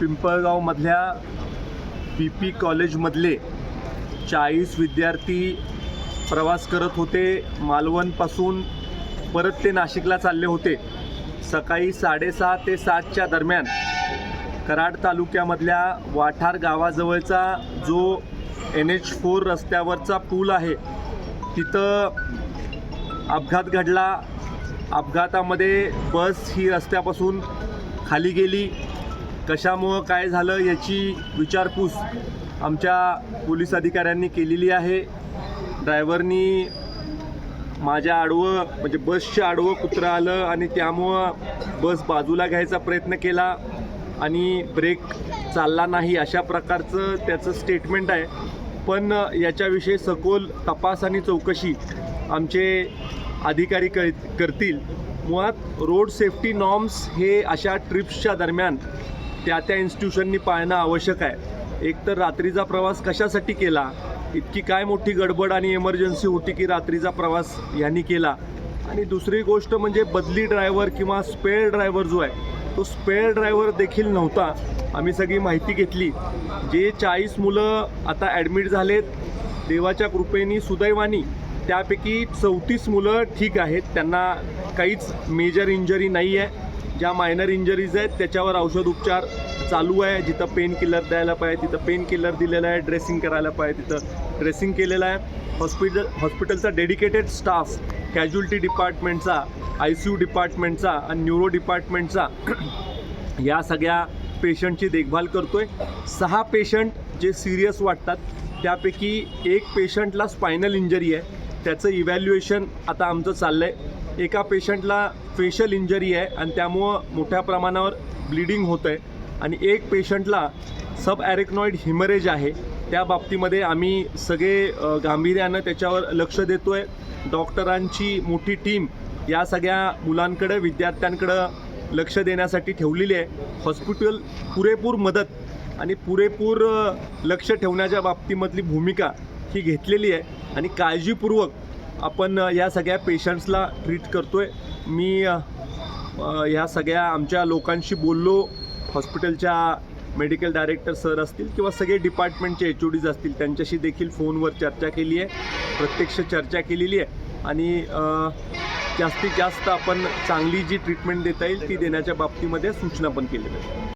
पिंपळगावमधल्या P P कॉलेजमधले चाळीस विद्यार्थी प्रवास करत होते. मालवणपासून परत ते नाशिकला चालले होते. सकाळी साडेसहा ते सातच्या दरम्यान कराड तालुक्यामधल्या वाठार गावाजवळचा जो एन एच फोर रस्त्यावरचा पूल आहे तिथं अपघात घडला. अपघातामध्ये बस ही रस्त्यापासून खाली गेली. कशामुळं काय झालं याची विचारपूस आमच्या पोलीस अधिकाऱ्यांनी केलेली आहे. ड्रायव्हरनी माझ्या आडवं म्हणजे बसच्या आडवं कुत्रं आलं आणि त्यामुळं बस बाजूला घ्यायचा प्रयत्न केला आणि ब्रेक चालला नाही अशा प्रकारचं त्याचं स्टेटमेंट आहे. पण याच्याविषयी सखोल तपास आणि चौकशी आमचे अधिकारी कर करतील. मुळात रोड सेफ्टी नॉर्म्स हे अशा ट्रिप्सच्या दरम्यान त्या त्या इन्स्टिट्यूशननी पाळणं आवश्यक आहे. एक तर रात्रीचा प्रवास कशासाठी केला? इतकी काय मोठी गडबड आणि इमर्जन्सी होती की रात्रीचा प्रवास यांनी केला? आणि दुसरी गोष्ट म्हणजे बदली ड्रायव्हर किंवा स्पेअर ड्रायव्हर जो आहे तो स्पेअर ड्रायव्हर देखील नव्हता. आम्ही सगळी माहिती घेतली. जे चाळीस मुलं आता ॲडमिट झालेत देवाच्या कृपेनी सुदैवानी त्यापैकी चौतीस मुलं ठीक आहेत. त्यांना काहीच मेजर इंजरी नाही आहे ज्या मायनर इंजरीज आहेत त्याच्यावर औषध उपचार चालू आहे. जिथं पेन किलर द्यायला पाहिजे तिथं पेन किलर दिलेलं आहे. ड्रेसिंग करायला पाहिजे तिथं ड्रेसिंग केलेलं आहे. हॉस्पिटल हॉस्पिटलचा डेडिकेटेड स्टाफ कॅज्युअल्टी डिपार्टमेंटचा आय सी यू डिपार्टमेंटचा आणि न्यूरो डिपार्टमेंटचा या सगळ्या पेशंटची देखभाल करतो आहे सहा पेशंट जे सिरियस वाटतात त्यापैकी एक पेशंटला स्पायनल इंजरी आहे. त्याचं इव्हॅल्युएशन आता आमचं चाललं आहे एका पेशंटला फेशल इंजरी आहे आणि त्यामुळं मोठ्या प्रमाणावर ब्लिडिंग होतं आहे आणि एक पेशंटला सब ॲरेक्नॉइड हिमरेज आहे. त्या बाबतीमध्ये आम्ही सगळे गांभीर्यानं त्याच्यावर लक्ष देतो आहे डॉक्टरांची मोठी टीम या सगळ्या मुलांकडं विद्यार्थ्यांकडं लक्ष देण्यासाठी ठेवलेली आहे. हॉस्पिटल पुरेपूर मदत आणि पुरेपूर लक्ष ठेवण्याच्या बाबतीमधली भूमिका ही घेतलेली आहे. आणि काळजीपूर्वक आपण या सगळ्या पेशंट्सला ट्रीट करतो आहे मी ह्या सगळ्या आमच्या लोकांशी बोललो. हॉस्पिटलच्या मेडिकल डायरेक्टर सर असतील किंवा सगळे डिपार्टमेंटचे एच ओ डीज असतील त्यांच्याशी देखील फोनवर चर्चा केली आहे. प्रत्यक्ष चर्चा केलेली आहे. आणि जास्तीत जास्त आपण चांगली जी ट्रीटमेंट देता येईल ती देण्याच्या बाबतीमध्ये सूचना पण केलेल्या आहेत.